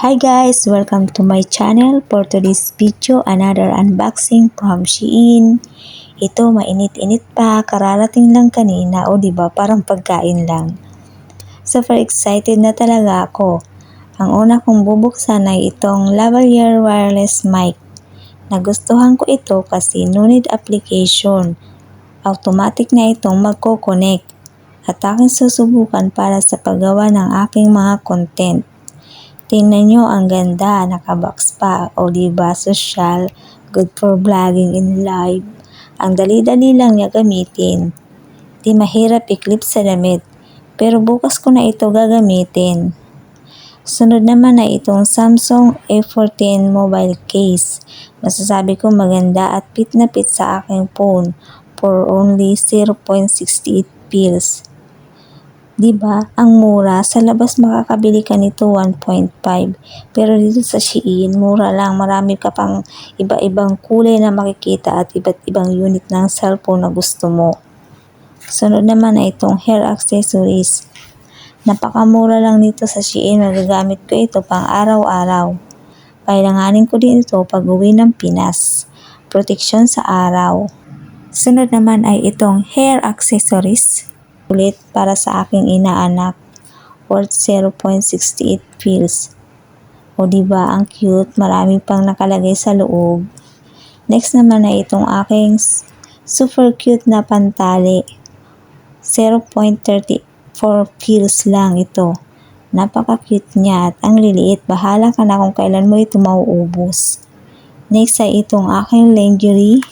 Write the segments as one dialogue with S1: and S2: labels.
S1: Hi guys! Welcome to my channel. For today's video, another unboxing from Shein. Ito, mainit-init pa. Kararating lang kanina. O ba diba, parang pagkain lang. Super excited na talaga ako. Ang una kong bubuksan ay itong lavalier wireless mic. Nagustuhan ko ito kasi no need application. Automatic na itong magko-connect. At aking susubukan para sa paggawa ng aking mga content. Tingnan nyo, ang ganda, nakabox pa. O diba, social, good for vlogging in live. Ang dali-dali lang niya gamitin. Di mahirap i-clip sa damit. Pero bukas ko na ito gagamitin. Sunod naman na itong Samsung A14 mobile case. Masasabi ko maganda at fit na fit sa aking phone for only 0.68 pills. 'Di ba? Ang mura. Sa labas makakabili ka nito 1.5. Pero dito sa Shein, mura lang. Marami ka pang iba-ibang kulay na makikita at iba't ibang unit ng cellphone na gusto mo. Sunod naman ay itong hair accessories. Napakamura lang nito sa Shein. Magagamit ko ito pang araw-araw. Kailanganin ko din ito pag uwi ng Pinas. Protection sa araw. Sunod naman ay itong hair accessories ulit para sa aking inaanak worth 0.68 pills. O di ba ang cute, marami pang nakalagay sa loob. Next naman ay itong aking super cute na pantali. 0.34 pills lang ito. Napaka-cute niya at ang liliit. Bahala ka na kung kailan mo ito mauubos. Next ay itong aking lingerie.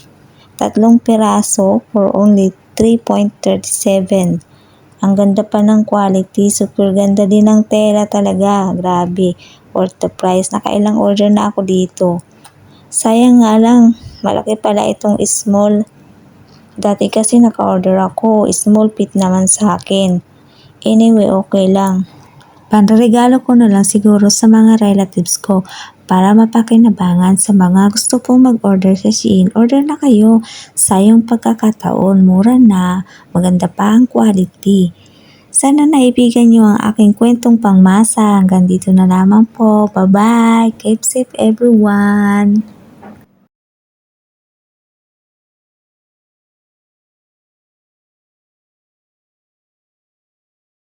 S1: Tatlong piraso for only 3.37. Ang ganda pa ng quality, super ganda din ng tela talaga. Grabe, worth the price. Nakailang order na ako dito. Sayang nga lang, malaki pala itong small. Dati kasi naka-order ako, small fit naman sa akin. Anyway, okay lang. Panregalo ko na lang siguro sa mga relatives ko para mapakinabangan sa mga gusto pong mag-order sa Shein. Order na kayo. Sayang pagkakataon, mura na, maganda pa ang quality. Sana naibigan niyo ang aking kwentong pangmasa. Hanggang dito na lamang po. Bye-bye. Keep safe everyone.